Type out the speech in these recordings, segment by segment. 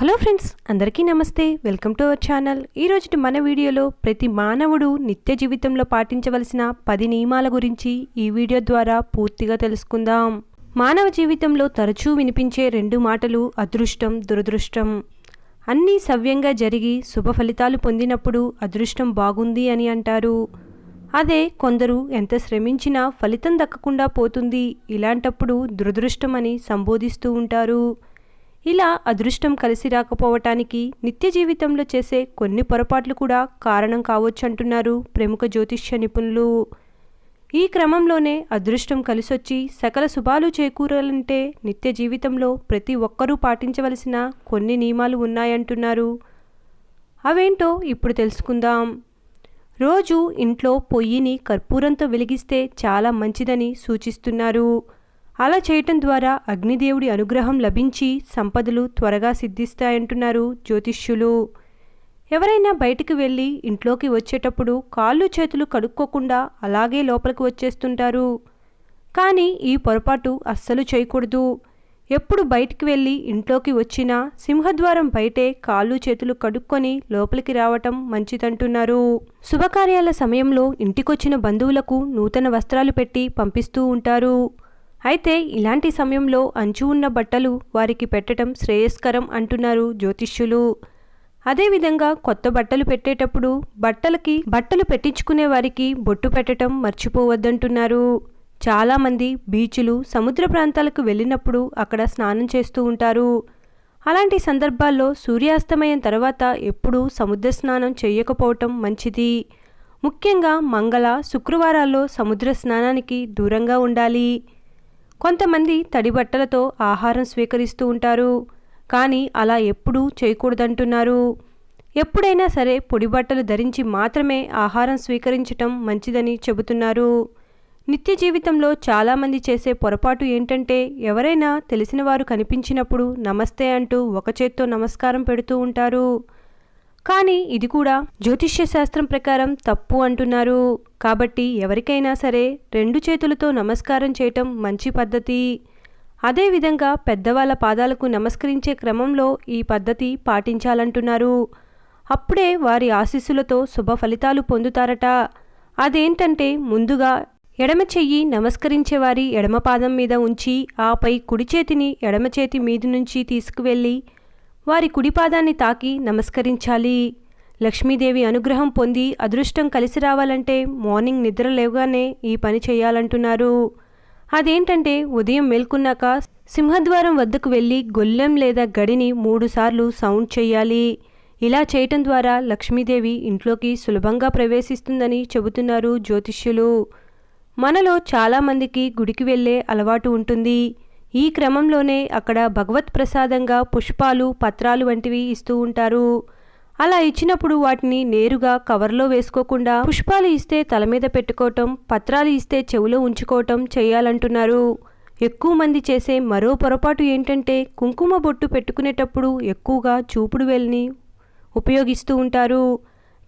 Hello friends అందరికీ నమస్తే. Welcome to our channel. ఈరోజు మన వీడియోలో ప్రతి మానవుడు నిత్య జీవితంలో పాటించవలసిన పది నియమాల గురించి ఈ వీడియో ద్వారా పూర్తిగా తెలుసుకుందాం. మానవ జీవితంలో తరచూ వినిపించే రెండు మాటలు అదృష్టం దురదృష్టం. అన్నీ సవ్యంగా జరిగి శుభ ఫలితాలు పొందినప్పుడు అదృష్టం బాగుంది అని అంటారు. అదే కొందరు ఎంత శ్రమించినా ఫలితం దక్కకుండా పోతుంది. ఇలాంటప్పుడు దురదృష్టం అని సంబోధిస్తూ ఉంటారు. ఇలా అదృష్టం కలిసి రాకపోవటానికి నిత్య జీవితంలో చేసే కొన్ని పొరపాట్లు కూడా కారణం కావచ్చు అంటున్నారు ప్రముఖ జ్యోతిష్య నిపుణులు. ఈ క్రమంలోనే అదృష్టం కలిసొచ్చి సకల శుభాలు చేకూరాలంటే నిత్య జీవితంలో ప్రతి ఒక్కరూ పాటించవలసిన కొన్ని నియమాలు ఉన్నాయంటున్నారు. అవేంటో ఇప్పుడు తెలుసుకుందాం. రోజు ఇంట్లో పొయ్యిని కర్పూరంతో వెలిగిస్తే చాలా మంచిదని సూచిస్తున్నారు. అలా చేయటం ద్వారా అగ్నిదేవుడి అనుగ్రహం లభించి సంపదలు త్వరగా సిద్ధిస్తాయంటున్నారు జ్యోతిష్యులు. ఎవరైనా బయటికి వెళ్ళి ఇంట్లోకి వచ్చేటప్పుడు కాళ్ళు చేతులు కడుక్కోకుండా అలాగే లోపలికి వచ్చేస్తుంటారు. కానీ ఈ పొరపాటు అస్సలు చేయకూడదు. ఎప్పుడు బయటికి వెళ్ళి ఇంట్లోకి వచ్చినా సింహద్వారం బయటే కాళ్ళు చేతులు కడుక్కొని లోపలికి రావటం మంచిదంటున్నారు. శుభకార్యాల సమయంలో ఇంటికొచ్చిన బంధువులకు నూతన వస్త్రాలు పెట్టి పంపిస్తూ ఉంటారు. అయితే ఇలాంటి సమయంలో అంచు ఉన్న బట్టలు వారికి పెట్టడం శ్రేయస్కరం అంటున్నారు జ్యోతిష్యులు. అదేవిధంగా కొత్త బట్టలు పెట్టేటప్పుడు బట్టలకి బట్టలు పెట్టించుకునే వారికి బొట్టు పెట్టడం మర్చిపోవద్దంటున్నారు. చాలామంది బీచ్లు సముద్ర ప్రాంతాలకు వెళ్ళినప్పుడు అక్కడ స్నానం చేస్తూ ఉంటారు. అలాంటి సందర్భాల్లో సూర్యాస్తమయం తర్వాత ఎప్పుడూ సముద్ర స్నానం చేయకపోవటం మంచిది. ముఖ్యంగా మంగళ శుక్రవారాల్లో సముద్ర స్నానానికి దూరంగా ఉండాలి. కొంతమంది తడి బట్టలతో ఆహారం స్వీకరిస్తూ ఉంటారు. కానీ అలా ఎప్పుడూ చేయకూడదంటున్నారు. ఎప్పుడైనా సరే పొడి బట్టలు ధరించి మాత్రమే ఆహారం స్వీకరించటం మంచిదని చెబుతున్నారు. నిత్య జీవితంలో చాలామంది చేసే పొరపాటు ఏంటంటే ఎవరైనా తెలిసిన వారు కనిపించినప్పుడు నమస్తే అంటూ ఒక చేత్తో నమస్కారం పెడుతూ ఉంటారు. కానీ ఇది కూడా జ్యోతిష్య శాస్త్రం ప్రకారం తప్పు అంటున్నారు. కాబట్టి ఎవరికైనా సరే రెండు చేతులతో నమస్కారం చేయటం మంచి పద్ధతి. అదేవిధంగా పెద్దవాళ్ళ పాదాలకు నమస్కరించే క్రమంలో ఈ పద్ధతి పాటించాలంటున్నారు. అప్పుడే వారి ఆశీస్సులతో శుభ ఫలితాలు పొందుతారట. అదేంటంటే ముందుగా ఎడమ చెయ్యి నమస్కరించే వారి ఎడమ పాదం మీద ఉంచి ఆపై కుడి చేతిని ఎడమ చేతి మీది నుంచి తీసుకువెళ్ళి వారి కుడి పాదాన్ని తాకి నమస్కరించాలి. లక్ష్మీదేవి అనుగ్రహం పొంది అదృష్టం కలిసి రావాలంటే మార్నింగ్ నిద్ర లేవగానే ఈ పని చేయాలంటున్నారు. అదేంటంటే ఉదయం మేల్కొన్నాక సింహద్వారం వద్దకు వెళ్ళి గొల్లెం లేదా గడిని మూడుసార్లు సౌండ్ చేయాలి. ఇలా చేయటం ద్వారా లక్ష్మీదేవి ఇంట్లోకి సులభంగా ప్రవేశిస్తుందని చెబుతున్నారు జ్యోతిష్యులు. మనలో చాలామందికి గుడికి వెళ్ళే అలవాటు ఉంటుంది. ఈ క్రమంలోనే అక్కడ భగవత్ ప్రసాదంగా పుష్పాలు పత్రాలు వంటివి ఇస్తూ ఉంటారు. అలా ఇచ్చినప్పుడు వాటిని నేరుగా కవర్లో వేసుకోకుండా పుష్పాలు ఇస్తే తల మీద పెట్టుకోవటం పత్రాలు ఇస్తే చెవిలో ఉంచుకోవటం చేయాలంటున్నారు. ఎక్కువ మంది చేసే మరో పొరపాటు ఏంటంటే కుంకుమ బొట్టు పెట్టుకునేటప్పుడు ఎక్కువగా చూపుడు వేలిని ఉపయోగిస్తూ ఉంటారు.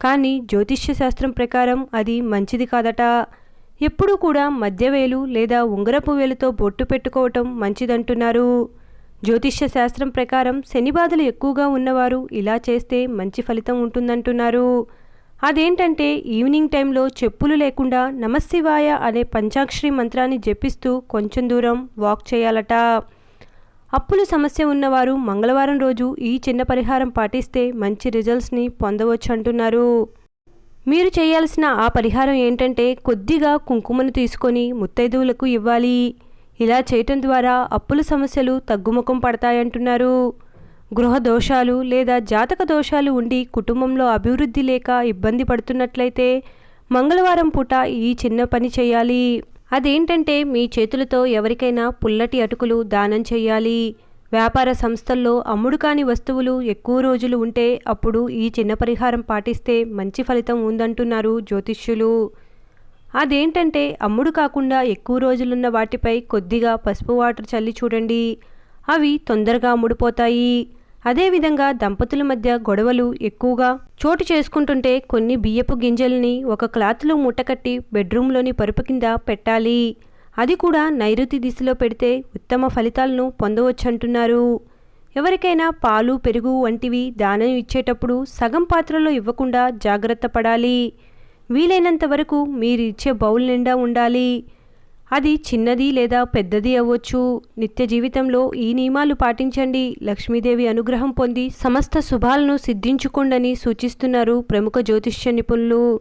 కానీ జ్యోతిష్య శాస్త్రం ప్రకారం అది మంచిది కాదట. ఎప్పుడూ కూడా మధ్యవేలు లేదా ఉంగరపు వేలుతో బొట్టు పెట్టుకోవటం మంచిదంటున్నారు. జ్యోతిష్య శాస్త్రం ప్రకారం శని బాధలు ఎక్కువగా ఉన్నవారు ఇలా చేస్తే మంచి ఫలితం ఉంటుందంటున్నారు. అదేంటంటే ఈవినింగ్ టైంలో చెప్పులు లేకుండా నమశివాయ అనే పంచాక్షరి మంత్రాన్ని జపిస్తూ కొంచెం దూరం వాక్ చేయాలట. అప్పుల సమస్య ఉన్నవారు మంగళవారం రోజు ఈ చిన్న పరిహారం పాటిస్తే మంచి రిజల్ట్స్ని పొందవచ్చు అంటున్నారు మీరు చేయాల్సిన ఆ పరిహారం ఏంటంటే కొద్దిగా కుంకుమను తీసుకొని ముత్తైదువులకు ఇవ్వాలి. ఇలా చేయటం ద్వారా అప్పుల సమస్యలు తగ్గుముఖం పడతాయంటున్నారు. గృహ దోషాలు లేదా జాతక దోషాలు ఉండి కుటుంబంలో అభివృద్ధి లేక ఇబ్బంది పడుతున్నట్లయితే మంగళవారం పూట ఈ చిన్న పని చేయాలి. అదేంటంటే మీ చేతులతో ఎవరికైనా పుల్లటి అటుకులు దానం చేయాలి. వ్యాపార సంస్థల్లో అమ్ముడు కాని వస్తువులు ఎక్కువ రోజులు ఉంటే అప్పుడు ఈ చిన్న పరిహారం పాటిస్తే మంచి ఫలితం ఉందంటున్నారు జ్యోతిష్యులు. అదేంటంటే అమ్ముడు కాకుండా ఎక్కువ రోజులున్న వాటిపై కొద్దిగా పసుపు వాటర్ చల్లి చూడండి. అవి తొందరగా అమ్ముడుపోతాయి. అదేవిధంగా దంపతుల మధ్య గొడవలు ఎక్కువగా చోటు చేసుకుంటుంటే కొన్ని బియ్యపు గింజల్ని ఒక క్లాత్లో మూటకట్టి బెడ్రూమ్లోని పరుపు కింద పెట్టాలి. అది కూడా నైరుతి దిశలో పెడితే ఉత్తమ ఫలితాలను పొందవచ్చంటున్నారు. ఎవరికైనా పాలు పెరుగు వంటివి దానం ఇచ్చేటప్పుడు సగం పాత్రలో ఇవ్వకుండా జాగ్రత్త పడాలి. వీలైనంత వరకు మీరు ఇచ్చే బౌల్ నిండా ఉండాలి. అది చిన్నది లేదా పెద్దది అవ్వచ్చు. నిత్య జీవితంలో ఈ నియమాలు పాటించండి. లక్ష్మీదేవి అనుగ్రహం పొంది సమస్త శుభాలను సిద్ధించుకోండని సూచిస్తున్నారు ప్రముఖ జ్యోతిష్య నిపుణులు.